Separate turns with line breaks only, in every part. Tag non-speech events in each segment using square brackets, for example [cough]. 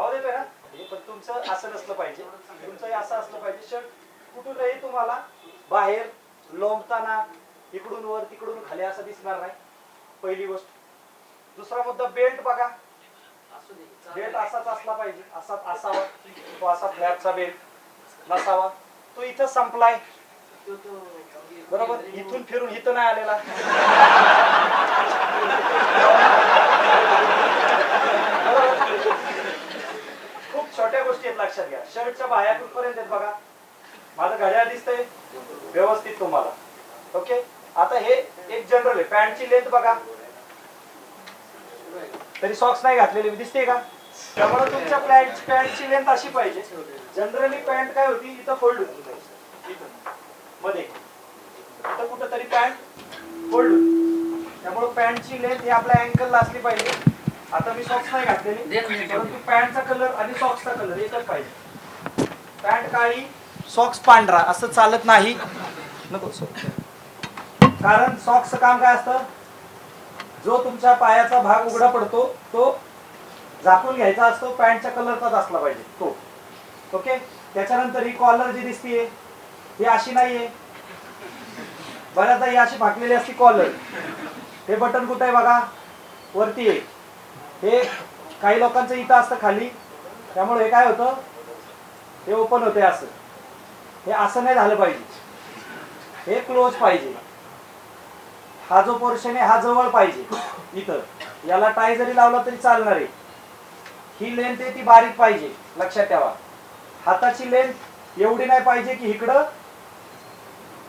आवाज येतोय ना? हे पण तुमचं असं नसलं पाहिजे. तुमचंही असं असलं पाहिजे. शर्ट कुठूनही तुम्हाला बाहेर लोंबताना इकडून वर तिकडून खाली असं दिसणार नाही. पहिली गोष्ट. दुसरा मुद्दा बेल्ट बघा. बेल्ट असाच असला पाहिजे. असाच असावा. तो असा फ्लॅपचा बेल्ट नसावा. तो इथं संपलाय. बरोबर? इथून फिरून इथं नाही आलेला बरोबर? खूप छोट्या गोष्टी आहेत लक्षात घ्या. शर्टच्या बाह्या कुठपर्यंत आहेत बघा? माझं घड्याळ दिसतंय व्यवस्थित तुम्हाला. ओके? आता हे एक जनरल आहे. पॅन्टची लेंथ बघा. तरी सॉक्स नाही घातलेले. दिसते का? त्यामुळे तुमच्या पॅन्ट पॅन्टची लेंथ अशी पाहिजे. जनरली पॅन्ट काय होती? इथं फोल्ड होती. मध्ये. इथं कुठं तरी पॅन्ट फोल्ड होती. त्यामुळे पॅन्टची लेंथ ही आपल्या अँकलला असली पाहिजे. आता मी सॉक्स नाही घातलेले परंतु पॅन्टचा कलर आणि सॉक्सचा कलर एकच पाहिजे. पॅन्ट काळी सॉक्स पांढरा असं चालत नाही. नको कारण सॉक्सचं काम काय असतं? जो तुमच्या पायाचा भाग उघडा पडतो तो झाकून घ्यायचा असतो पॅन्टच्या कलरचाच असला पाहिजे तो. ओके त्याच्यानंतर ही कॉलर जी दिसतीये ही अशी नाहीये. बऱ्याचदा ही अशी फाकलेली असती कॉलर हे बटन कुठे आहे बघा? वरती आहे. हे काही लोकांचं इथं असतं खाली. त्यामुळे हे काय होतं? हे ओपन होते असं. हे असं नाही झालं पाहिजे. हे क्लोज पाहिजे. हा जो पोर्शन आहे हा जवळ पाहिजे. इथं. याला टाय जरी लावला तरी चालणार आहे. ही लेंथ आहे ती बारीक पाहिजे. लक्षात ठेवा. हाताची लेंथ एवढी नाही पाहिजे की इकडं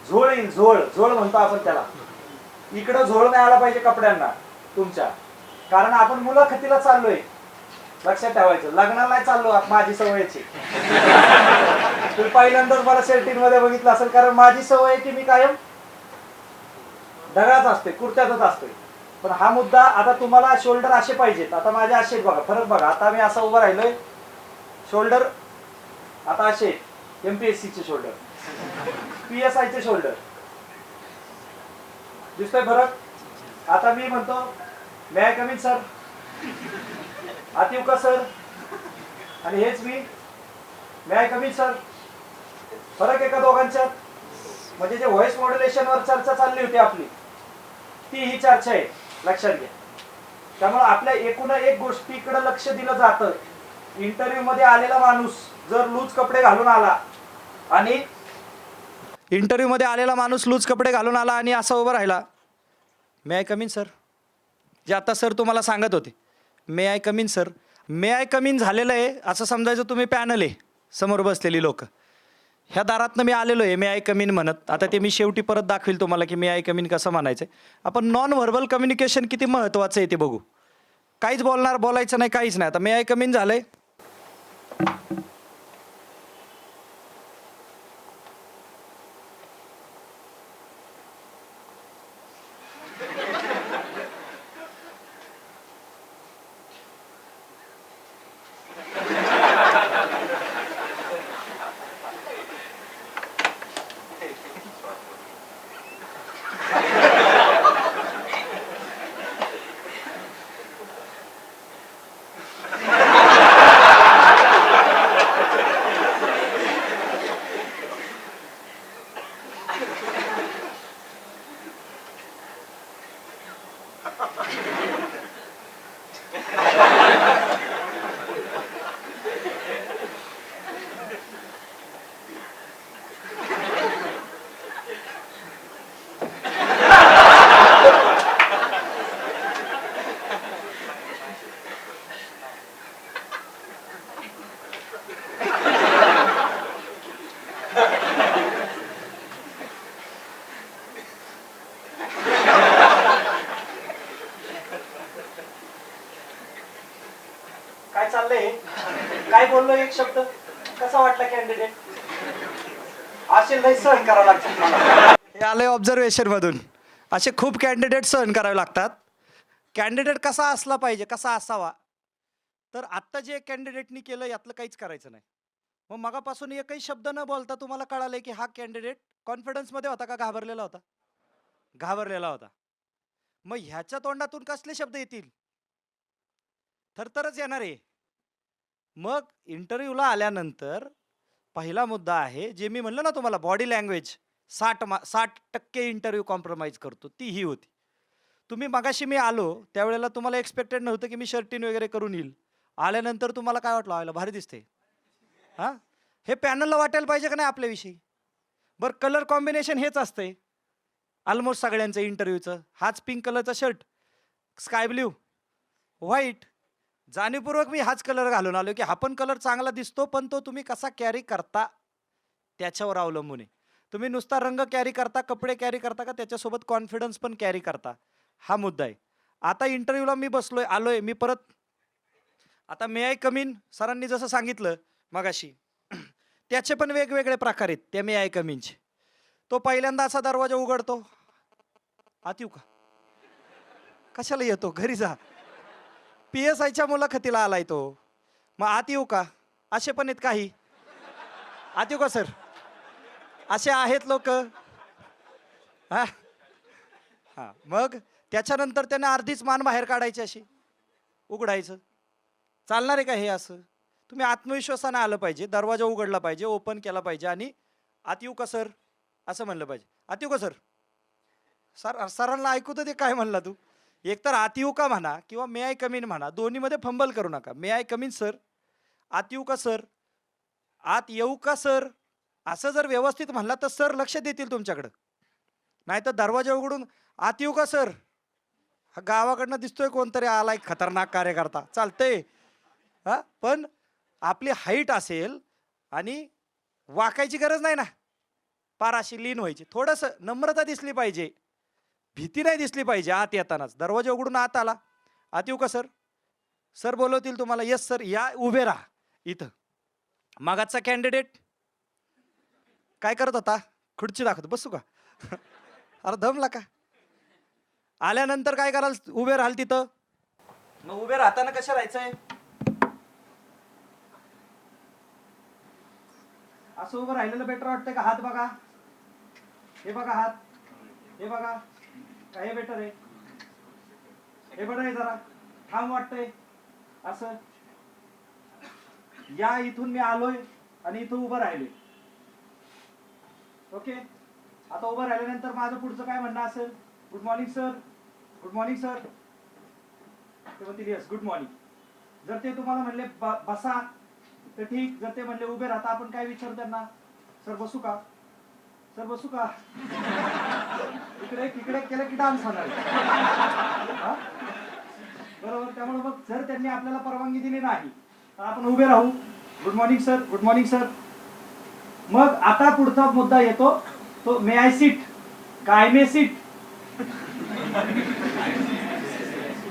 झोळ येईल. झोळ. झोळ म्हणतो आपण त्याला. इकडं झोळ नाही आला पाहिजे कपड्यांना. तुमच्या. कारण आपण मुलाखतीला चाललोय. लक्षात ठेवायचं. लग्नाला चाललो माझी सवयची. तू पहिल्यांदाच मला सेल्टीन मध्ये बघितलं असेल कारण माझी सवय आहे की मी कायम ढगाच असते कुर्त्यातच असतोय. पण हा मुद्दा आता तुम्हाला शोल्डर असे पाहिजेत. आता माझे असे आहेत बघा फरक बघा. आता मी असा उभं राहिलोय. शोल्डर आता असे एमपीएससी चे शोल्डर. पी एस आय चे शोल्डर. दिसतोय फरक? आता मी म्हणतो मे आय कमिन सर आत येऊ का सर आणि हेच मी may I come in sir फरक आहे का दोघांच्यात? म्हणजे जे व्हॉइस मॉड्युलेशनवर चर्चा चालली होती आपली ती ही चर्चा आहे. लक्षात घ्या. त्यामुळे आपल्या एकूण एक गोष्टीकडे लक्ष दिलं जातं. इंटरव्ह्यू मध्ये आलेला माणूस जर लूज कपडे घालून आला आणि इंटरव्ह्यू मध्ये आलेला माणूस लूज कपडे घालून आला आणि असा उभा राहिला मे आय कमिन सर जे आता सर तुम्हाला सांगत होते. May I come in sir may I come in झालेलं आहे. असं समजायचं तुम्ही पॅनल आहे. समोर बसलेली लोक. ह्या दारातनं मी आलेलो आहे. मे आय कमिन म्हणत. आता ते मी शेवटी परत दाखवेल तुम्हाला की मे आय कमिन कसं म्हणायचं आहे आपण नॉन व्हर्बल कम्युनिकेशन किती महत्त्वाचं आहे ते बघू. काहीच बोलणार बोलायचं नाही काहीच नाही. आता मे आय कमिन झालं आहे चाललंय काय बोललो एक शब्द कसा वाटला कॅन्डिडेट सहन करावं हे आलंय ऑब्झर्वेशन मधून. असे खूप कॅन्डिडेट सहन करावे लागतात. कॅन्डिडेट कसा असला पाहिजे कसा असावा? तर आत्ता जे कॅन्डिडेटनी केलं यातलं काहीच करायचं नाही. मग मगापासून एकही शब्द न बोलता तुम्हाला कळालं की हा कॅन्डिडेट कॉन्फिडन्समध्ये होता का घाबरलेला होता? घाबरलेला होता. मग ह्याच्या तोंडातून कसले शब्द येतील? थरथरच येणार. आहे मग इंटरव्ह्यूला आल्यानंतर पहिला मुद्दा आहे जे मी म्हणलं ना तुम्हाला बॉडी लँग्वेज साठ मा साठ टक्के इंटरव्ह्यू कॉम्प्रोमाइज करतो. ती ही होती. तुम्ही मगाशी मी आलो त्यावेळेला तुम्हाला एक्सपेक्टेड नव्हतं की मी शर्टिन वगैरे करून येईल. आल्यानंतर तुम्हाला काय वाटलं? आयला भारी दिसते. हां? हे पॅनलला वाटायला पाहिजे का नाही आपल्याविषयी? बरं कलर कॉम्बिनेशन हेच असतंय. ऑलमोस्ट सगळ्यांचं इंटरव्ह्यूचं हाच पिंक कलरचा शर्ट स्काय ब्ल्यू व्हाईट जाणीवपूर्वक मी हाच कलर घालून आलो की हा पण कलर चांगला दिसतो पण तो तुम्ही कसा कॅरी करता त्याच्यावर अवलंबून आहे. तुम्ही नुसता रंग कॅरी करता कपडे कॅरी करता का त्याच्यासोबत कॉन्फिडन्स पण कॅरी करता? हा मुद्दा आहे. आता इंटरव्ह्यूला मी बसलोय आलोय मी परत आता मे आय कमीन सरांनी जसं सांगितलं मगाशी. [clears throat] त्याचे पण वेगवेगळे प्रकार आहेत त्या मे आय कमीनचे तो पहिल्यांदा असा दरवाजा उघडतो. आत येऊ का? कशाला येतो? घरी जा. पी एस आयच्या मुलाखतीला आलाय तो. मग आत येऊ का? असे पण आहेत काही. आत येऊ का सर? असे आहेत लोक. हा? हां. मग त्याच्यानंतर त्याने अर्धीच मान बाहेर काढायची अशी. उघडायचं. चालणार आहे का हे असं? तुम्ही आत्मविश्वासानं आलं पाहिजे. दरवाजा उघडला पाहिजे ओपन केला पाहिजे आणि आत येऊ का सर? असं म्हणलं पाहिजे. आत येऊ का सर? सर सरांना ऐकू तर ते काय म्हणला तू. एकतर आत येऊ का म्हणा किंवा मे आय कमीन म्हणा दोन्हीमध्ये फंबल करू नका. मे आय कमीन सर आत येऊ का सर आत येऊ का सर असं जर व्यवस्थित म्हणला तर सर लक्ष देतील तुमच्याकडं. नाही तर दरवाजा उघडून आत येऊ का सर हा गावाकडनं दिसतोय कोणतरी आलाय खतरनाक कार्यकर्ता. चालतंय. हा? पण आपली हाईट असेल आणि वाकायची गरज नाही ना. पार अशी लीन व्हायची. थोडंसं नम्रता दिसली पाहिजे. भीती नाही दिसली पाहिजे आत येतानाच. दरवाजा उघडून आत आला. आत येऊ का सर? सर बोलवतील तुम्हाला येस सर या उभे राहा. इथं. मागाचा कॅन्डिडेट. काय करत होता? खुर्ची दाखवतो बसू का? [laughs] अरे दमला का? आल्यानंतर काय कराल? उभे राहाल तिथं. मग उभे राहताना कसं राहायचंय असं उभं राहिलेलं बेटर वाटतंय का? हात बघा. हे बघा हात. हे बघा. का हे बेटर आहे? हे बरं आहे जरा. ठाम वाटतंय. असं. या इथून मी आलोय आणि इथं उभं राहिले ओके? आता उभं राहिल्यानंतर माझं पुढचं काय म्हणणं असेल? Good morning sir good morning sir ते म्हणतील येस गुड मॉर्निंग जर ते तुम्हाला म्हणले बसा. तर ठीक. जर ते म्हणले उभे राहता आपण काय विचार त्यांना? सर बसू का? सर बसू का? इकडे इकडे केलं की डान्स होणार. हा? बरोबर त्यामुळे मग जर त्यांनी आपल्याला परवानगी दिली नाही तर आपण उभे राहू. Good morning sir good morning sir मग आता पुढचा मुद्दा येतो. तो मे आय सीट काय मे सीट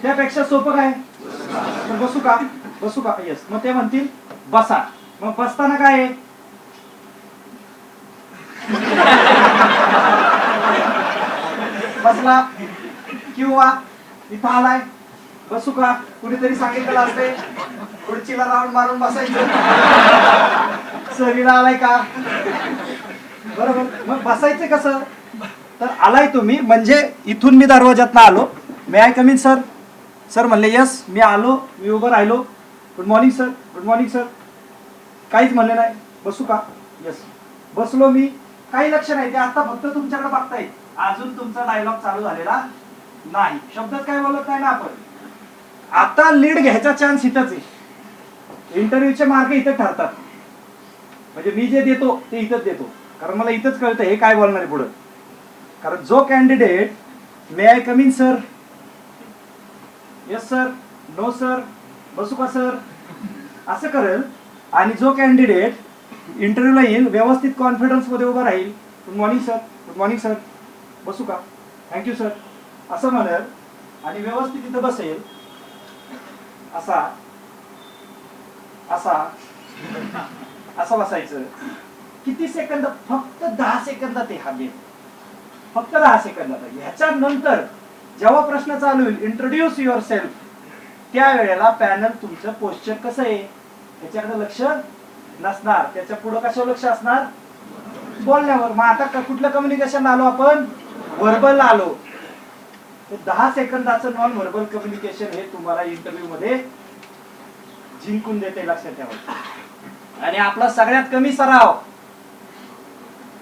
त्यापेक्षा सोपं काय? तर बसू का? बसू का? येस मग ते म्हणतील बसा. मग बसताना काय आहे? बसला. किंवा इथं आलाय. बसू का? कुणीतरी सांगितलेलं असते. खुर्चीला राऊंड मारून बसायचं. सरीला आलाय का? बरोबर. मग बसायचं कसं? तर आलाय तुम्ही. म्हणजे इथून मी दरवाज्यातनं आलो. May I come in sir sir म्हणले यस मी आलो. मी उभं राहिलो. Good morning sir good morning sir काहीच म्हणले नाही. बसू का? यस बसलो मी. काही लक्ष नाही. ते आता फक्त तुमच्याकडे बघताय अजून तुमचा डायलॉग चालू झालेला नाही. शब्दात काय बोलत नाही ना आपण. आता लीड घ्यायचा चान्स इथंच आहे. इंटरव्ह्यूचे मार्क इथं ठरतात. म्हणजे मी जे देतो ते इथंच देतो. कारण मला इथंच कळतं हे काय बोलणार आहे पुढं. कारण जो candidate may I come in sir yes sir no sir बसू का सर असं करेल. आणि जो कॅन्डिडेट इंटरव्ह्यूला येईल व्यवस्थित कॉन्फिडन्समध्ये उभा राहील. Good morning sir good morning sir बसू का? थँक्यू सर असं म्हणत आणि व्यवस्थित तिथं बसेल असा असा असं बसायचं. किती सेकंद? फक्त दहा सेकंदात ते हा गेम फक्त दहा सेकंदात. ह्याच्या नंतर जेव्हा प्रश्न चालू होईल इंट्रोड्यूस युअर सेल्फ त्यावेळेला पॅनल तुमचं पोस्चर कसं आहे? याच्याकडे लक्ष नसणार. त्याच्या पुढं कशावर लक्ष असणार? बोलण्यावर. मग आता कुठलं कम्युनिकेशन आलो आपण? व्हर्बल आलो. दहा सेकंदाचं नॉन व्हर्बल कम्युनिकेशन हे तुम्हाला इंटरव्ह्यू मध्ये जिंकून देते लक्षात ठेवा. आणि आपला सगळ्यात कमी सराव.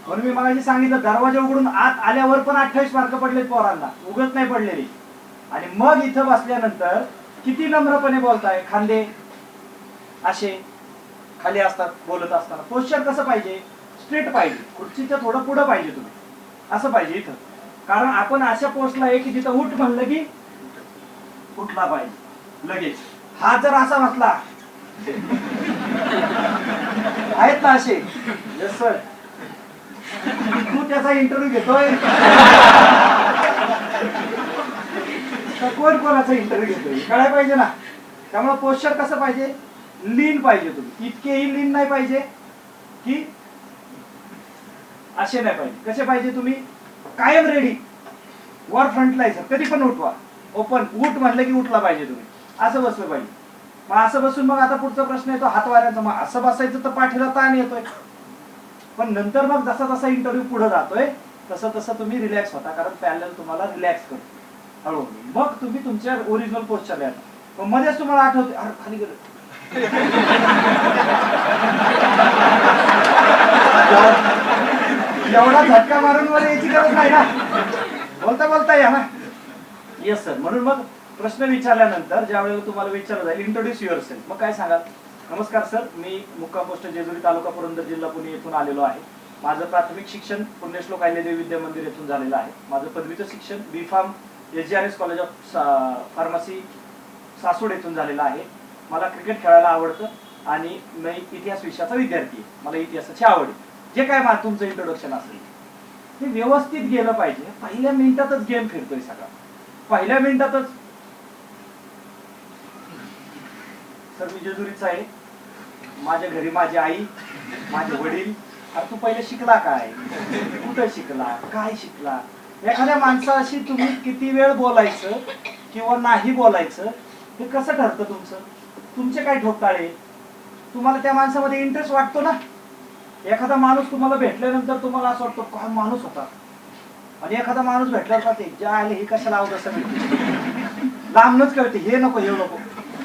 म्हणून मी मला सांगितलं दरवाजा उघडून आत आल्यावर पण अठ्ठावीस मार्क पडलेत पोरांना. उगत नाही पडलेली. आणि मग इथं बसल्यानंतर किती नम्रपणे बोलताय खांदे? असे. खाली असतात बोलत असताना. पोश्चर कसं पाहिजे? स्ट्रेट पाहिजे. खुर्चीच्या थोडं पुढं पाहिजे तुम्ही. असं पाहिजे इथं. कारण आपण अशा पोस्टला आहे की तिथं उठ म्हणलं की उठला पाहिजे लगेच. हा जर असा बसला आहेत ना असे? येस सर तू त्याचा इंटरव्ह्यू घेतोय? कोण कोणाचा इंटरव्ह्यू घेतोय? कळायला पाहिजे ना. त्यामुळे पोस्चर कसं पाहिजे? लीन पाहिजे तुम्ही. इतकेही लीन नाही पाहिजे की असे नाही पाहिजे. कसे पाहिजे तुम्ही? कायम रेडी वर फ्रंटला आहे सर कधी पण उठवा. ओपन उठ म्हटलं की उठला पाहिजे तुम्ही. असं बसलं पाहिजे मग असं बसून मग आता पुढचा प्रश्न येतो हातवाऱ्यांचा. मग असं बसायचं तर पाठीला ताण येतोय. पण नंतर मग जसा जसा इंटरव्ह्यू पुढे जातोय तसं तसं तुम्ही रिलॅक्स होता. कारण पॅनल तुम्हाला रिलॅक्स करतो. हळूहळू मग तुम्ही तुमच्या ओरिजिनल पोस्टच्या येता मग मध्येच तुम्हाला आठवते. अरे खाली गेलं. [laughs] एवढा झटका मारून वर यायची गरज नाही ना. बोलता बोलता या ना. येस सर म्हणून मग प्रश्न विचारल्यानंतर ज्या वेळेला तुम्हाला विचारलं जाईल इंट्रोड्यूस युअर सेल्फ मग काय सांगाल? नमस्कार सर मी मुक्काम पोस्ट जेजुरी तालुका पुरंदर जिल्हा पुणे येथून आलेलो आहे. माझं प्राथमिक शिक्षण पुण्यश्लोक अहिल्यादेवी विद्या मंदिर येथून झालेलं आहे. माझं पदवीचं शिक्षण B pharm S G R S college of pharmacy Saswad येथून झालेलं आहे. मला क्रिकेट खेळायला आवडतं आणि मी इतिहास विषयाचा विद्यार्थी आहे. मला इतिहासाची आवड आहे. जे काय मा तुमचं इंट्रोडक्शन असेल? ते व्यवस्थित गेलं पाहिजे. पहिल्या मिनिटातच गेम फिरतोय सगळा. पहिल्या मिनिटातच. सर मी जेजुरीच आहे. माझ्या घरी माझी आई माझे वडील. अरे तू पहिले शिकला काय? कुठं शिकला? काय शिकला? एखाद्या माणसाशी तुम्ही किती वेळ बोलायचं किंवा नाही बोलायचं हे कसं ठरतं तुमचं? तुमचे काय ठोकताळे? तुम्हाला त्या माणसामध्ये इंटरेस्ट वाटतो ना? एखादा माणूस तुम्हाला भेटल्यानंतर तुम्हाला असं वाटतं का माणूस होता? आणि एखादा माणूस भेटला का ते ज्या आले हे कशाला आवत असं लांबनच कळते हे नको हे नको.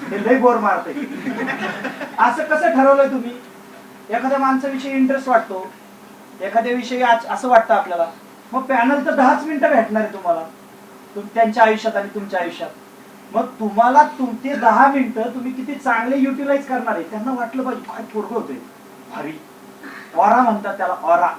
हे लय बोर मारते. असं कसं ठरवलंय तुम्ही? एखाद्या माणसाविषयी इंटरेस्ट वाटतो? एखाद्या विषयी आज- असं वाटतं आपल्याला? मग पॅनल तर दहाच मिनिटं भेटणार आहे तुम्हाला. त्यांच्या आयुष्यात आणि तुमच्या आयुष्यात. मग तुम्हाला तुमचे दहा मिनिटं तुम्ही किती चांगले युटिलाइज करणार आहे? त्यांना वाटलं पाहिजे काय पोरग होते भारी. ऑरा म्हणतात त्याला ऑरा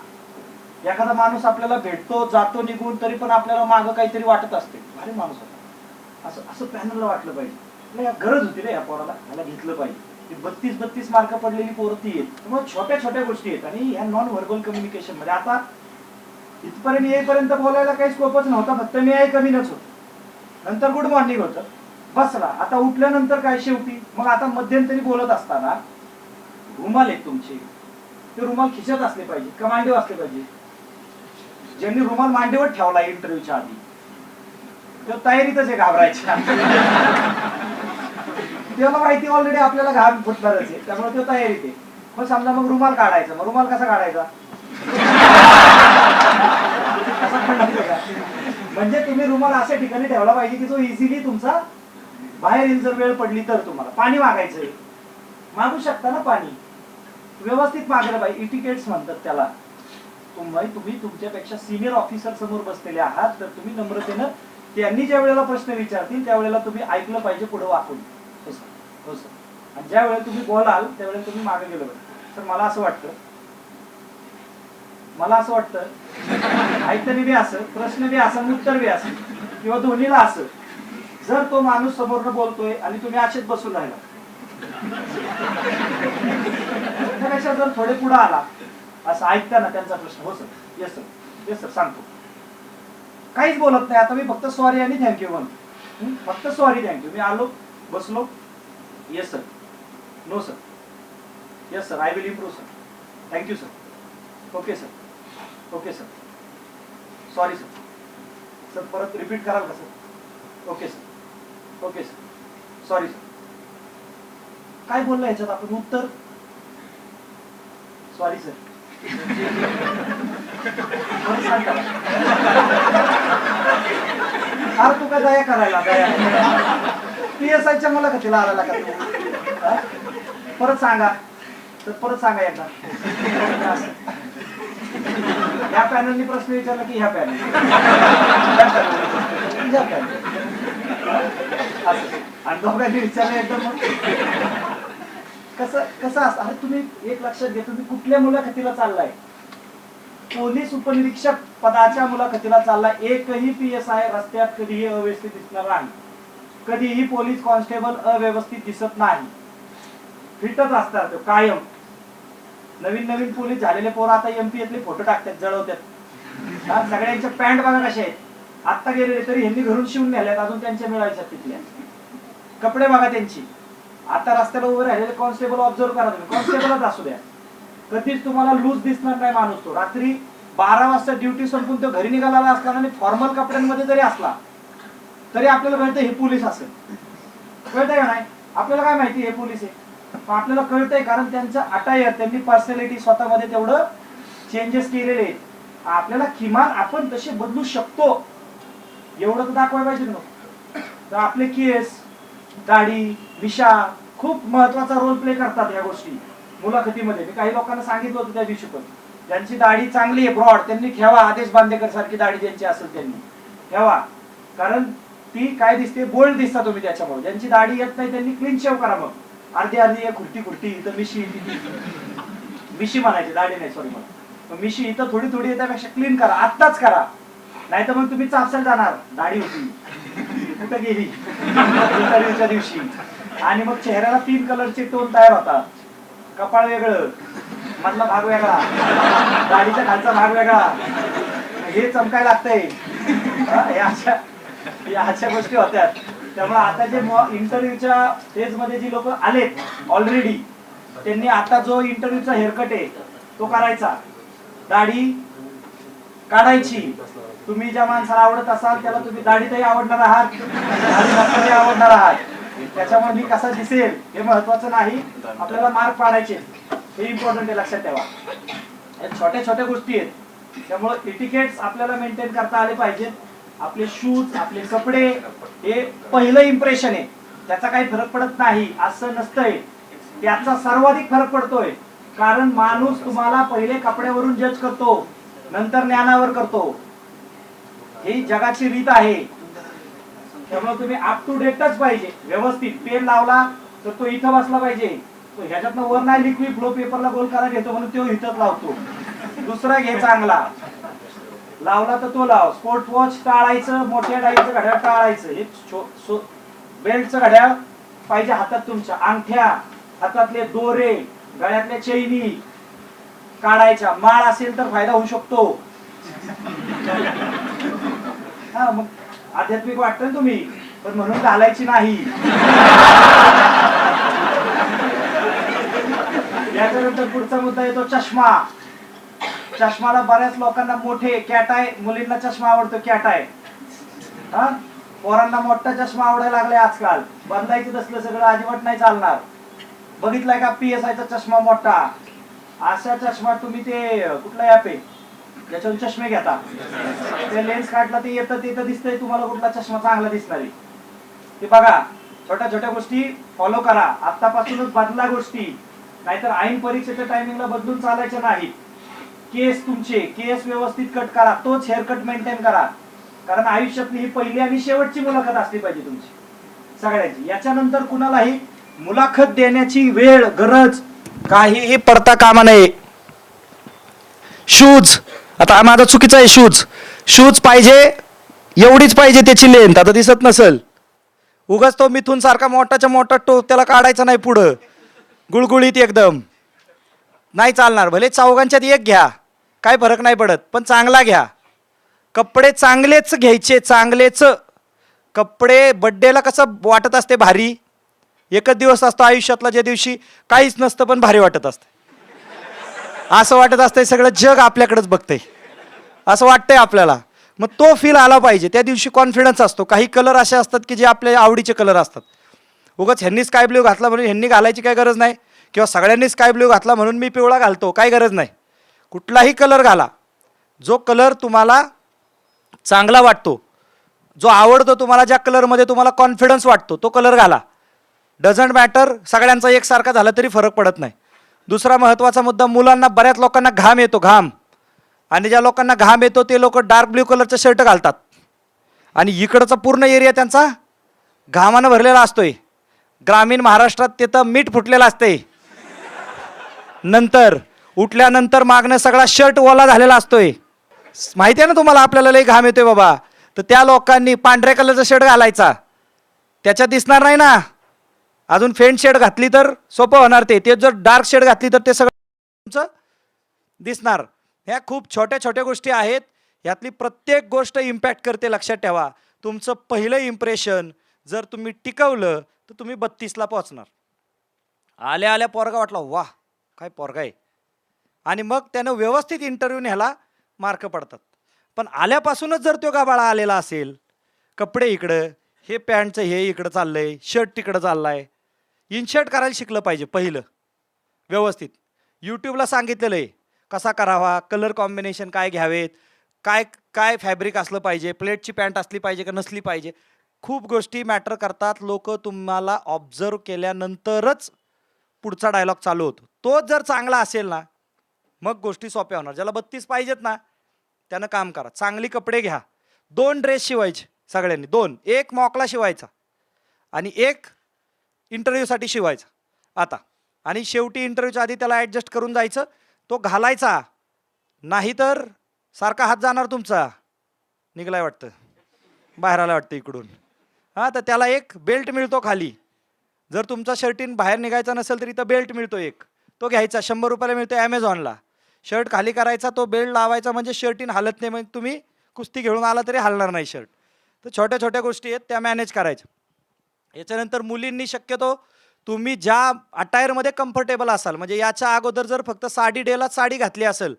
एखादा माणूस आपल्याला भेटतो जातो निघून तरी पण आपल्याला मागं काहीतरी वाटत असते. भारी माणूस होता. असं असं पॅनलला वाटलं पाहिजे. या गरज होती रे या पोराला. ह्याला घेतलं पाहिजे. बत्तीस बत्तीस मार्क पडलेली पोरं ती आहेत. त्यामुळे छोट्या छोट्या गोष्टी आहेत. आणि ह्या नॉन व्हर्बल कम्युनिकेशनमध्ये आता इथपर्यंत येईपर्यंत बोलायला काही स्कोपच नव्हता. फक्त मी आहे कमीनच होत. नंतर गुड मॉर्निंग होतं. बसला. आता उठल्यानंतर काय शेवटी? मग आता मध्यंतरी बोलत असताना रुमाल आहेत तुमचे. ते रुमाल खिचत असले पाहिजे का मांडीवर असले पाहिजे? ज्यांनी रुमाल मांडीवर ठेवला इंटरव्ह्यूच्या आधी तो तयारीतच आहे घाबरायच्या त्याला माहिती ऑलरेडी आपल्याला घाम फुटणारच आहे त्यामुळे तो तयारीत आहे. मग समजा मग रुमाल काढायचा मग रुमाल कसा काढायचा? म्हणजे तुम्ही रुमाल अशा ठिकाणी ठेवला पाहिजे की जो इझिली तुमचा बाहेर येईल जर वेळ पडली तर तुम्हाला. पाणी मागायचंय. मागू शकता ना पाणी? व्यवस्थित मागलं पाहिजे इटिकेट्स म्हणतात त्याला. तुम्ही तुम्ही तुमच्यापेक्षा सिनियर ऑफिसर समोर बसलेले आहात तर तुम्ही नम्रतेनं त्यांनी ज्या वेळेला प्रश्न विचारतील त्यावेळेला तुम्ही ऐकलं पाहिजे पुढे वाकून. हो सर हो सर आणि ज्या वेळेला तुम्ही बोलाल त्यावेळेला तुम्ही मागे गेलो पाहिजे. तर मला असं वाटतं मला असं वाटतं ऐकताना बी असं प्रश्न बी असं उत्तर बी असं किंवा दोन्हीला असं. जर तो माणूस समोरनं बोलतोय आणि तुम्ही असेच बसून राहिला. त्यापेक्षा जर थोडे पुढे आला असं ऐकताना त्यांचा प्रश्न हो sir yes sir yes sir सांगतो. काहीच बोलत नाही. आता मी फक्त सॉरी आणि थँक्यू म्हणतो. फक्त सॉरी थँक्यू मी आलो बसलो. Yes sir no sir yes sir I will improve sir thank you sir okay sir okay sir sorry sir sir परत रिपीट कराल का sir okay sir okay sir sorry sir काय बोललं याच्यात आपण? उत्तर? सॉरी सर अरे तू काय दया करायला दया? पी एस आयच्या मला का तिला आला का तू? परत सांगा. तर परत सांगा एकदा. ह्या पॅनलनी प्रश्न विचारला की ह्या पॅनल ह्या पॅनल आणि दोघांनी विचारलं एकदम कसं कसं असं अरे तुम्ही एक लक्षात घ्या तुम्ही कुठल्या मुलाखतीला चाललाय? पोलीस उपनिरीक्षक पदाच्या मुलाखतीला चाललाय. एकही पी एस आय रस्त्यात कधीही अव्यवस्थित दिसणार नाही. कधीही पोलीस कॉन्स्टेबल अव्यवस्थित दिसत नाही. फिटच असतात तो कायम. नवीन नवीन पोलीस झालेले पोरं आता एमपीएतले फोटो टाकतात जळवतात. सगळ्यांचे सगळ्यांच्या पॅन्ट बघा कशा आहेत. आत्ता गेलेले तरी ह्यांनी घरून शिवून नेल्यात अजून त्यांच्या मिळायच्या तिथल्या. कपडे बघा त्यांची. आता रस्त्याला उभे राहिलेले कॉन्स्टेबल ऑब्झर्व करा तुम्ही. कॉन्स्टेबलच असू द्या. कधीच तुम्हाला लूज दिसणार नाही माणूस तो. रात्री बारा वाजता ड्युटी संपून तो घरी निघाला असला आणि फॉर्मल कपड्यांमध्ये जरी असला तरी आपल्याला कळतं हे पोलीस असेल. कळतंय का नाही? आपल्याला काय माहिती हे पोलीस आहे? पण आपल्याला कळतंय कारण त्यांचं अटायर त्यांनी पर्सनॅलिटी स्वतःमध्ये तेवढं चेंजेस केलेले आहेत. आपल्याला किमान आपण तसे बदलू शकतो. एवढं तर दाखवायला पाहिजे ना. तर आपले केस दाढी विषा खूप महत्त्वाचा रोल प्ले करतात या गोष्टी. मुलाखतीमध्ये. मी काही लोकांना सांगितलं होतं त्या दिवशी पण. ज्यांची दाढी चांगली आहे ब्रॉड त्यांनी ठेवा आदेश बांदेकर सारखी दाढी ज्यांची असेल त्यांनी. ठेवा कारण ती काय दिसते? बोल्ड दिसता तुम्ही त्याच्यामुळे. ज्यांची दाढी येत नाही त्यांनी क्लीन शेव करा मग. अर्धी अर्धी एक खुर्टी खुर्टी इथं मिशी मिशी म्हणायची दाढी नाही सॉरी मग. मिशी इथं थोडी थोडी येण्यापेक्षा क्लीन करा. आत्ताच करा. नाही तर मग तुम्ही चापसाल जाणार. दाढी होती. कुठं गेली. इंटरव्ह्यूच्या दिवशी. आणि मग चेहऱ्याला तीन कलरचे टोन तयार होता कपाळ वेगळं मधला भाग वेगळा गाडीचा खालचा भाग वेगळा. हे चमकाय लागतंय. हा, अशा या अशा गोष्टी होत्या त्यामुळे आता जे इंटरव्ह्यूच्या फेजमध्ये जी लोक आलेत ऑलरेडी त्यांनी आता जो इंटरव्ह्यूचा हेअरकट आहे तो करायचा. दाढी काढायची. तुम्ही ज्या माणसाला आवडत असाल त्याला तुम्ही दाढीतही आवडणार आहात आवडणार आहात. त्याच्यामुळे मी कसा दिसेल हे महत्वाचं नाही. आपल्याला मार्क पाडायचे. हे इम्पॉर्टंट आहे लक्षात ठेवा. छोट्या छोट्या गोष्टी आहेत. त्यामुळे इटिकेट्स आपल्याला मेंटेन करता आले पाहिजेत. आपले शूज आपले कपडे हे पहिलं इम्प्रेशन आहे. त्याचा काही फरक पडत नाही. असं नसतंय. त्याचा सर्वाधिक फरक पडतोय. कारण माणूस तुम्हाला पहिले कपड्यावरून जज करतो. नंतर ज्ञानावर करतो. ही जगाची रीत आहे. त्यामुळे तुम्ही अप टू डेटच पाहिजे. व्यवस्थित पेन लावला तर तो इथं बसला पाहिजे. तो ह्याच्यातनं वर नाही लिक्विड फ्लो पेपरला गोल करा घेतो म्हणून तो इथंच लावतो. दुसरा घे चांगला. लावला तर तो लाव. स्पोर्ट वॉच टाळायचं मोठ्या डाईचं घड्याळ टाळायचं. हे बेल्टचं घड्याळ पाहिजे हातात तुमच्या. अंगठ्या हातातले दोरे गळ्यातल्या चैनी काढायच्या. माळ असेल तर फायदा होऊ शकतो. हा मग आध्यात्मिक वाटतं ना तुम्ही पण म्हणून घालायची नाही. याच्यानंतर पुढचा मुद्दा येतो चष्मा. चष्माला बऱ्याच लोकांना मोठे कॅट आहे मुलींना चष्मा आवडतो कॅट आहे हा? पोरांना मोठा चष्मा आवडायला लागलाय आजकाल. बदलायचं तसलं सगळं अजिबात नाही चालणार. बघितलाय का पी एस आयचा चष्मा मोठा? असा चष्मा तुम्ही ते कुठला ऍप आहे? ज्याच्यातून चष्मे घेता. ते लेन्स काढला ते येतं ते दिसतंय तुम्हाला कुठला चष्मा चांगला दिसणार आहे. ते बघा छोट्या छोट्या गोष्टी फॉलो करा. आतापासूनच बदला गोष्टी. नाहीतर ऐन परीक्षेच्या टायमिंगला बदलून चालायचे नाही. केस तुमचे केस व्यवस्थित कट करा. तोच हेअर कट मेंटेन करा. कारण आयुष्यातली ही पहिली आणि शेवटची मुलाखत असली पाहिजे तुमची. सगळ्यांची. याच्यानंतर कुणालाही मुलाखत देण्याची वेळ गरज काहीही पडता कामा नये. शूज आता माझा चुकीचा आहे शूज. शूज पाहिजे एवढीच पाहिजे त्याची लेंथ आता दिसत नसल. उगाच तो मिथून सारखा मोठाच्या मोठा टो त्याला काढायचा नाही पुढं. गुळगुळीत एकदम. नाही चालणार भले चौघांच्यात एक घ्या. काय फरक नाही पडत पण चांगला घ्या. कपडे चांगलेच घ्यायचे चांगलेच. कपडे बड्डेला कसं वाटत असते भारी. एकच दिवस असतो आयुष्यातला ज्या दिवशी काहीच नसतं पण भारी वाटत असतं असं वाटत असतंय सगळं जग आपल्याकडेच बघतंय. असं वाटतंय आपल्याला. मग तो फील आला पाहिजे. त्या दिवशी कॉन्फिडन्स असतो. काही कलर असे असतात की जे आपल्या आवडीचे कलर असतात. उगाच ह्यांनी स्काय ब्ल्यू घातला म्हणून ह्यांनी घालायची काय गरज नाही. किंवा सगळ्यांनी स्काय ब्ल्यू घातला म्हणून मी पिवळा घालतो काय गरज नाही. कुठलाही कलर घाला. जो कलर तुम्हाला चांगला वाटतो जो आवडतो तुम्हाला ज्या कलरमध्ये तुम्हाला कॉन्फिडन्स वाटतो तो कलर घाला. डझंट मॅटर सगळ्यांचा एकसारखा झाला तरी फरक पडत नाही. दुसरा महत्त्वाचा मुद्दा मुलांना बऱ्याच लोकांना घाम येतो घाम. आणि ज्या लोकांना घाम येतो ते लोक डार्क ब्ल्यू कलरचं शर्ट घालतात. आणि इकडचा पूर्ण एरिया त्यांचा घामानं भरलेला असतोय. ग्रामीण महाराष्ट्रात तिथं मीठ फुटलेलं असते नंतर उठल्यानंतर मागणं सगळा शर्ट ओला झालेला असतोय. माहिती आहे ना तुम्हाला आपल्याला लई घाम येतोय बाबा. तर त्या लोकांनी पांढऱ्या कलरचा शर्ट घालायचा. त्याच्यात दिसणार नाही ना. अजून फेंट शेड घातली तर सोपं होणार ते. ते जर डार्क शेड घातली तर ते सगळं तुमचं दिसणार. ह्या खूप छोट्या छोट्या गोष्टी आहेत. यातली प्रत्येक गोष्ट इम्पॅक्ट करते लक्षात ठेवा. तुमचं पहिलं इम्प्रेशन जर तुम्ही टिकवलं तर तुम्ही बत्तीसला पोहोचणार. आल्या आल्या पोरगा वाटला वाह काय पोरगा आहे. आणि मग त्यानं व्यवस्थित इंटरव्ह्यू न्यायला मार्क पडतात. पण आल्यापासूनच जर तो गाबाळा आलेला असेल कपडे इकडं हे पॅन्टचं हे इकडं चाललं आहे शर्ट तिकडं आहे इनशर्ट करायला शिकलं पाहिजे पहिलं. व्यवस्थित. यूट्यूबला सांगितलेलं आहे कसा करावा कलर कॉम्बिनेशन काय घ्यावेत काय काय फॅब्रिक असलं पाहिजे प्लेटची पॅन्ट असली पाहिजे का नसली पाहिजे खूप गोष्टी मॅटर करतात. लोक तुम्हाला ऑब्झर्व केल्यानंतरच पुढचा डायलॉग चालू होतो. तोच जर चांगला असेल ना मग गोष्टी सोप्या होणार. ज्याला बत्तीस पाहिजेत ना त्यानं काम करा. चांगली कपडे घ्या. दोन ड्रेस शिवायचे सगळ्यांनी. दोन. एक मॉकला शिवायचा. आणि एक इंटरव्ह्यूसाठी शिवायचा. आता. आणि शेवटी इंटरव्ह्यूच्या आधी त्याला ॲडजस्ट करून जायचं. तो घालायचा. नाहीतर सारखा हात जाणार तुमचा. निघलाय वाटतं. बाहेर आला वाटतं इकडून. हां तर त्याला एक बेल्ट मिळतो खाली. जर तुमचा शर्टीन बाहेर निघायचा नसेल तर इथं बेल्ट मिळतो एक. तो घ्यायचा. शंभर रुपयाला मिळतो ॲमेझॉनला शर्ट खाली करायचा. तो बेल्ट लावायचा म्हणजे शर्टीन हालत नाही. म्हणजे तुम्ही कुस्ती घेऊन आला तरी हलणार नाही शर्ट तर छोट्या छोट्या गोष्टी आहेत त्या मॅनेज करायच्या. याच्यानंतर मुलींनी शक्यतो तुम्ही ज्या अटायरमध्ये कम्फर्टेबल असाल म्हणजे याच्या अगोदर जर फक्त साडी डेला साडी घातली असेल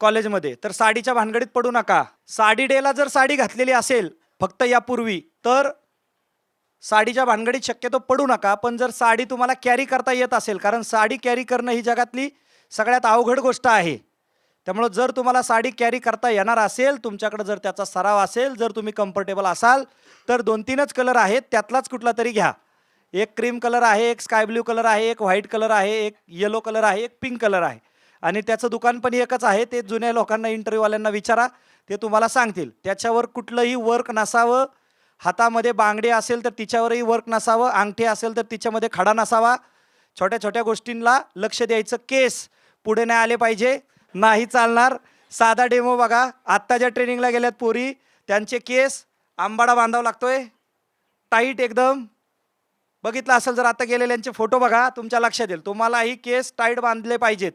कॉलेजमध्ये तर साडीच्या भानगडीत पडू नका. साडी डेला जर साडी घातलेली असेल फक्त यापूर्वी तर साडीच्या भानगडीत शक्यतो पडू नका पण जर साडी तुम्हाला कॅरी करता येत असेल कारण साडी कॅरी करणं ही जगातली सगळ्यात अवघड गोष्ट आहे. त्यामुळं जर तुम्हाला साडी कॅरी करता येणार असेल तुमच्याकडे जर त्याचा सराव असेल जर तुम्ही कम्फर्टेबल असाल तर दोन तीनच कलर आहेत त्यातलाच कुठला तरी घ्या. एक क्रीम कलर आहे एक स्काय ब्ल्यू कलर आहे एक व्हाईट कलर आहे एक येलो कलर आहे एक पिंक कलर आहे. आणि त्याचं दुकान पण एकच आहे ते जुन्या लोकांना इंटरव्ह्यूवाल्यांना विचारा ते तुम्हाला सांगतील. त्याच्यावर कुठलंही वर्क नसावं हातामध्ये बांगडे असेल तर तिच्यावरही वर्क नसावं अंगठी असेल तर तिच्यामध्ये खडा नसावा. छोट्या छोट्या गोष्टींना लक्ष द्यायचं केस पुढे नाही आले पाहिजे. नाही चालणार. साधा डेमो बघा. आत्ताच्या ट्रेनिंगला गेल्यात पोरी. त्यांचे केस आंबाडा बांधावा लागतोय. टाईट एकदम. बघितलं असेल जर आता गेलेल्यांचे फोटो बघा. तुमच्या लक्षात येईल. तुम्हालाही केस टाईट बांधले पाहिजेत.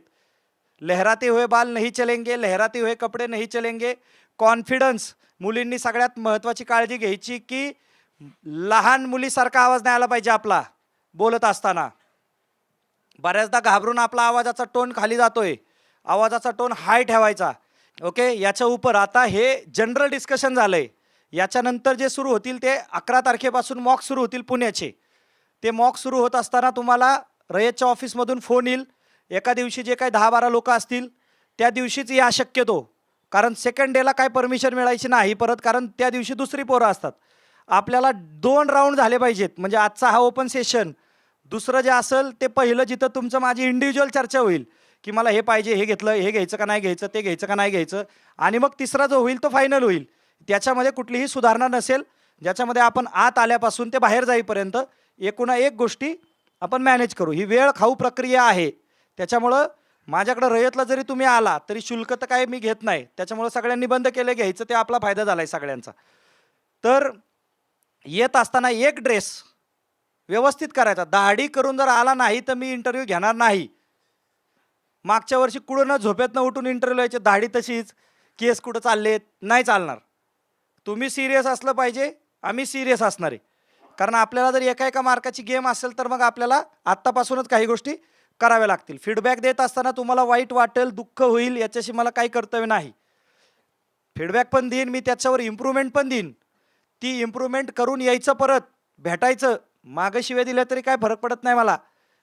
लहराते हुए बाल नाही चलेंगे. लहराते हुए कपडे नाही चलेंगे. कॉन्फिडन्स मुलींनी सगळ्यात महत्त्वाची काळजी घ्यायची की लहान मुलीसारखा आवाज नाही आला पाहिजे आपला. बोलत असताना. बऱ्याचदा घाबरून आपला आवाजाचा टोन खाली जातोय. आवाजाचा टोन हाय ठेवायचा. ओके? याच्या उपर आता हे जनरल डिस्कशन झालं आहे याच्यानंतर जे सुरू होतील ते अकरा तारखेपासून मॉक सुरू होतील पुण्याचे. ते मॉक सुरू होत असताना तुम्हाला रयतच्या ऑफिसमधून फोन येईल. एका दिवशी जे काही दहा बारा लोक असतील त्या दिवशीच या शक्यतो. कारण सेकंड डेला काय परमिशन मिळायची नाही परत कारण त्या दिवशी दुसरी पोरं असतात. आपल्याला दोन राऊंड झाले पाहिजेत. म्हणजे आजचा हा ओपन सेशन दुसरं जे असेल ते पहिलं जिथं तुमचं माझी इंडिव्हिज्युअल चर्चा होईल. की मला हे पाहिजे हे घेतलं हे घ्यायचं का नाही घ्यायचं ते घ्यायचं का नाही घ्यायचं? आणि मग तिसरा जो होईल तो फायनल होईल. त्याच्यामध्ये कुठलीही सुधारणा नसेल ज्याच्यामध्ये आपण आत आल्यापासून ते बाहेर जाईपर्यंत एकूणा एक गोष्टी आपण मॅनेज करू. ही वेळ खाऊ प्रक्रिया आहे. त्याच्यामुळं माझ्याकडं रयतला जरी तुम्ही आला तरी शुल्क तर काय मी घेत नाही. त्याच्यामुळं सगळ्यांनी बंद केलं घ्यायचं ते आपला फायदा झाला आहे सगळ्यांचा. तर येत असताना एक ड्रेस व्यवस्थित करायचा. दाढी करून जर आला नाही तर मी इंटरव्ह्यू घेणार नाही. मागच्या वर्षी कुठं न झोपेतनं उठून इंटरव्ह्यू यायचे दाढी तशीच. केस कुठं चाललेत नाही चालणार. तुम्ही सिरियस असलं पाहिजे आम्ही सिरियस असणार आहे. कारण आपल्याला जर एका एका मार्काची गेम असेल तर मग आपल्याला आत्तापासूनच काही गोष्टी कराव्या लागतील. फीडबॅक देत असताना तुम्हाला वाईट वाटेल दुःख होईल याच्याशी मला काही कर्तव्य नाही. फीडबॅक पण देईन मी त्याच्यावर इम्प्रूव्हमेंट पण देईन. ती इम्प्रूव्हमेंट करून यायचं परत भेटायचं मागं शिव्या दिल्या तरी काय फरक पडत नाही मला.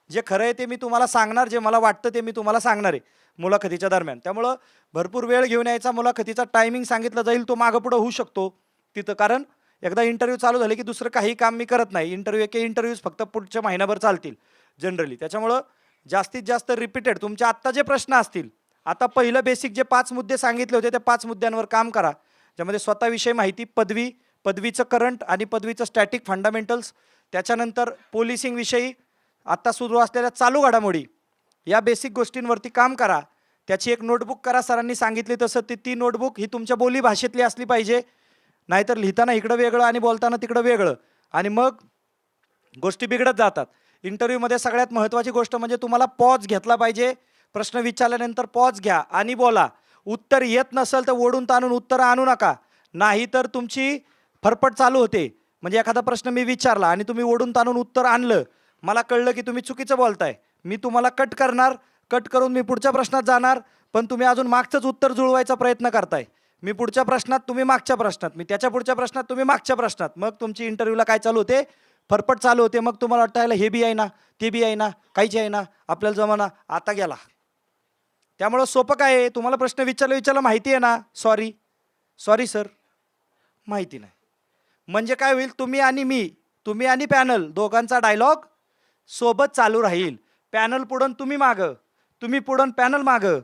जे खरं आहे ते मी तुम्हाला सांगणार जे मला वाटतं ते मी तुम्हाला सांगणार आहे मुलाखतीच्या दरम्यान. त्यामुळं भरपूर वेळ घेऊन यायचा मुलाखतीचा टायमिंग सांगितलं जाईल तो मागं पुढं होऊ शकतो. तिथं कारण एकदा इंटरव्ह्यू चालू झाले की दुसरं काही काम मी करत नाही. इंटरव्ह्यू एक इंटरव्ह्यूज फक्त पुढच्या महिनाभर चालतील जनरली त्याच्यामुळं जास्तीत जास्त रिपीटेड तुमचे आत्ता जे प्रश्न असतील आता पहिलं बेसिक जे पाच मुद्दे सांगितले होते त्या पाच मुद्द्यांवर काम करा. ज्यामध्ये स्वतःविषयी माहिती पदवी पदवीचं करंट आणि पदवीचं स्टॅटिक फंडामेंटल्स त्याच्यानंतर पोलिसिंगविषयी आत्ता सुरू असलेल्या चालू घडामोडी या बेसिक गोष्टींवरती काम करा. त्याची एक नोटबुक करा सरांनी सांगितली तसं ती ती नोटबुक ही तुमच्या बोली भाषेतली असली पाहिजे. नाहीतर लिहिताना इकडं वेगळं आणि बोलताना तिकडं वेगळं. आणि मग गोष्टी बिघडत जातात. इंटरव्ह्यूमध्ये सगळ्यात महत्त्वाची गोष्ट म्हणजे तुम्हाला पॉज घेतला पाहिजे. प्रश्न विचारल्यानंतर पॉज घ्या आणि बोला. उत्तर येत नसेल तर ओढून ताणून उत्तर आणू नका. नाही तर तुमची फरफट चालू होते. म्हणजे एखादा प्रश्न मी विचारला आणि तुम्ही ओढून ताणून उत्तर आणलं मला कळलं की तुम्ही चुकीचं बोलताय. मी तुम्हाला कट करणार कट करून मी पुढच्या प्रश्नात जाणार पण तुम्ही अजून मागचंच उत्तर जुळवायचा प्रयत्न करताय. मी पुढच्या प्रश्नात तुम्ही मागच्या प्रश्नात मी त्याच्या पुढच्या प्रश्नात तुम्ही मागच्या प्रश्नात. मग तुमची इंटरव्ह्यूला काय चालू होते? फरफट चालू होते. मग तुम्हाला वाटतं हे बी आहे ना ते बी आहे ना काहीच आहे ना आपल्याला जमाना आता गेला. त्यामुळं सोपं काय आहे? तुम्हाला प्रश्न विचारलं विचारलं माहिती आहे ना? सॉरी सॉरी सर माहिती नाही. म्हणजे काय होईल? तुम्ही आणि मी तुम्ही आणि पॅनल दोघांचा डायलॉग सोबत चालू राहील. पॅनल पुढून तुम्ही मागं. तुम्ही पुढं पॅनल मागं.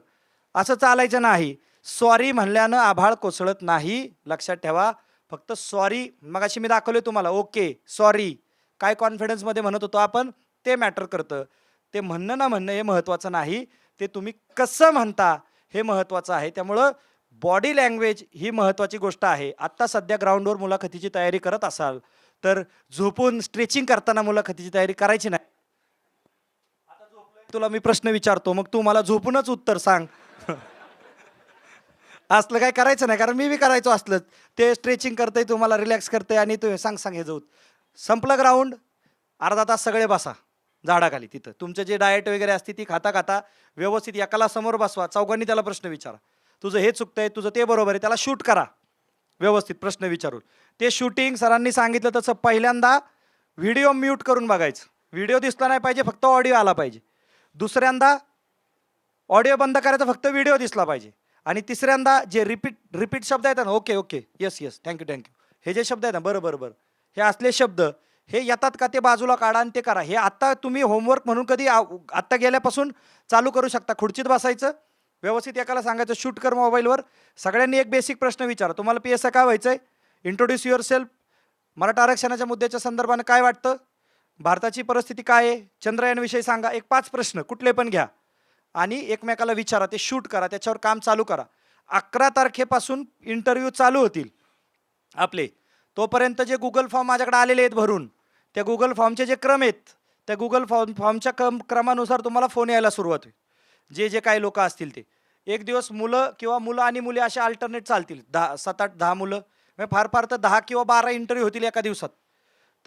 असं चालायचं नाही. सॉरी म्हणल्यानं आभाळ कोसळत नाही. लक्षात ठेवा. फक्त सॉरी मगाशी मी दाखवले तुम्हाला. ओके सॉरी काय कॉन्फिडन्समध्ये म्हणत होतो आपण? ते मॅटर करतं. ते म्हणणं ना म्हणणं हे महत्त्वाचं नाही. ते तुम्ही कसं म्हणता हे महत्त्वाचं आहे. त्यामुळं बॉडी लँग्वेज ही महत्त्वाची गोष्ट आहे. आत्ता सध्या ग्राउंडवर मुलाखतीची तयारी करत असाल तर झोपून स्ट्रेचिंग करताना मुलाखतीची तयारी करायची नाही. तुला मी प्रश्न विचारतो मग तू मला झोपूनच उत्तर सांग. असलं काय करायचं नाही कारण मी बी करायचो असलं. ते स्ट्रेचिंग करतंय तुम्हाला रिलॅक्स करतंय आणि तू सांग सांग हे जाऊ संपलं ग्राउंड अर्धा तास सगळे बसा झाडाखाली तिथं. तुमचं जे डाएट वगैरे असते ती खाता खाता व्यवस्थित एकाला समोर बसवा. चौघांनी त्याला प्रश्न विचारा. तुझं हे चुकतंय तुझं ते बरोबर आहे त्याला शूट करा. व्यवस्थित प्रश्न विचारून. ते शूटिंग सरांनी सांगितलं तसं पहिल्यांदा व्हिडिओ म्यूट करून बघायचं. व्हिडिओ दिसला नाही पाहिजे फक्त ऑडिओ आला पाहिजे. दुसऱ्यांदा ऑडिओ बंद करायचा फक्त व्हिडिओ दिसला पाहिजे. आणि तिसऱ्यांदा जे रिपीट रिपीट शब्द आहेत ना okay okay yes yes thank you thank you हे जे शब्द आहेत ना बरं बरं बरं. हे असले शब्द हे येतात का ते बाजूला काढा आणि ते करा. हे आत्ता तुम्ही होमवर्क म्हणून कधी आत्ता गेल्यापासून चालू करू शकता. खुर्चीत बसायचं व्यवस्थित एकाला सांगायचं शूट कर मोबाईलवर सगळ्यांनी एक बेसिक प्रश्न विचारा. तुम्हाला पी एस आय काय व्हायचं आहे इंट्रोड्यूस युअर सेल्फ मराठा आरक्षणाच्या मुद्द्याच्या संदर्भानं काय वाटतं? भारताची परिस्थिती काय आहे? चंद्रयानविषयी सांगा. एक पाच प्रश्न कुठले पण घ्या. आणि एकमेकाला विचारा ते शूट करा त्याच्यावर काम चालू करा. अकरा तारखेपासून इंटरव्ह्यू चालू होतील आपले. तोपर्यंत जे गुगल फॉर्म माझ्याकडे आलेले आहेत भरून त्या गुगल फॉर्मचे जे क्रम आहेत त्या गुगल फॉर्म फॉर्मच्या क्रम क्रमानुसार तुम्हाला फोन यायला सुरुवात होईल. जे जे काही लोक असतील ते. एक दिवस मुलं किंवा मुलं आणि मुली असे अल्टरनेट चालतील. दहा सात आठ दहा मुलं. म्हणजे फार फार तर दहा किंवा बारा इंटरव्ह्यू होतील एका दिवसात.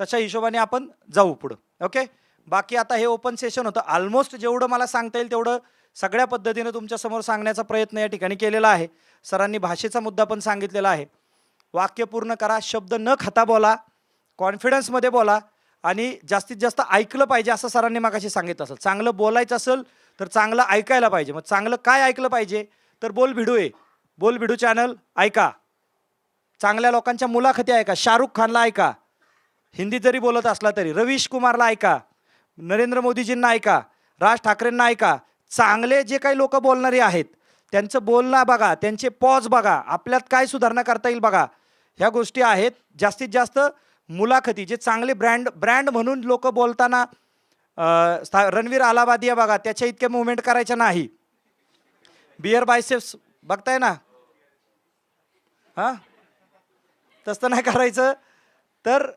तशा हिशोबाने आपण जाऊ पुढं. ओके बाकी आता हे ओपन सेशन होतं. ऑलमोस्ट जेवढं मला सांगता येईल तेवढं सगळ्या पद्धतीनं तुमच्यासमोर सांगण्याचा प्रयत्न या ठिकाणी केलेला आहे. सरांनी भाषेचा मुद्दा पण सांगितलेला आहे. वाक्य पूर्ण करा शब्द न खाता बोला कॉन्फिडन्समध्ये बोला आणि जास्तीत जास्त ऐकलं पाहिजे असं सरांनी मागाशी सांगितलं असेल. चांगलं बोलायचं असेल तर चांगलं ऐकायला पाहिजे. मग चांगलं काय ऐकलं पाहिजे? तर बोल भिडू आहे बोल भिडू चॅनल ऐका. चांगल्या लोकांच्या मुलाखती ऐका. शाहरुख खानला ऐका. हिंदी जरी बोलत असला तरी रवीश कुमारला ऐका नरेंद्र मोदीजींना ऐका राज ठाकरेंना ऐका चांगले जे काही लोक बोलणारे आहेत त्यांचं बोलणं बघा त्यांचे पॉज बघा आपल्यात काय सुधारणा करता येईल बघा. ह्या गोष्टी आहेत जास्तीत जास्त मुलाखती जे चांगले ब्रँड ब्रँड म्हणून लोक बोलताना स्था- रणवीर अलाहाबादिया बघा त्याच्या इतके मुवमेंट करायच्या नाही. बिअर बायसेप्स बघताय ना? हां? तसं नाही करायचं. तर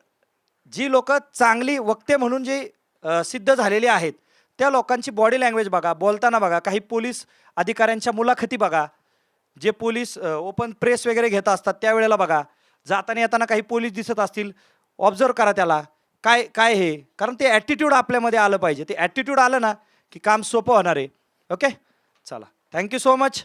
जी लोक चांगली वक्ते म्हणून जे सिद्ध झालेली आहेत त्या लोकांची बॉडी लँग्वेज बघा बोलताना बघा काही पोलीस अधिकाऱ्यांच्या मुलाखती बघा जे पोलीस ओपन प्रेस वगैरे घेत असतात त्यावेळेला बघा जाताना येताना काही पोलीस दिसत असतील ऑब्झर्व करा त्याला काय काय हे? कारण ते ॲटिट्यूड आपल्यामध्ये आलं पाहिजे ते ॲटिट्यूड आलं ना की काम सोपं होणार आहे. ओके चला. Thank you so much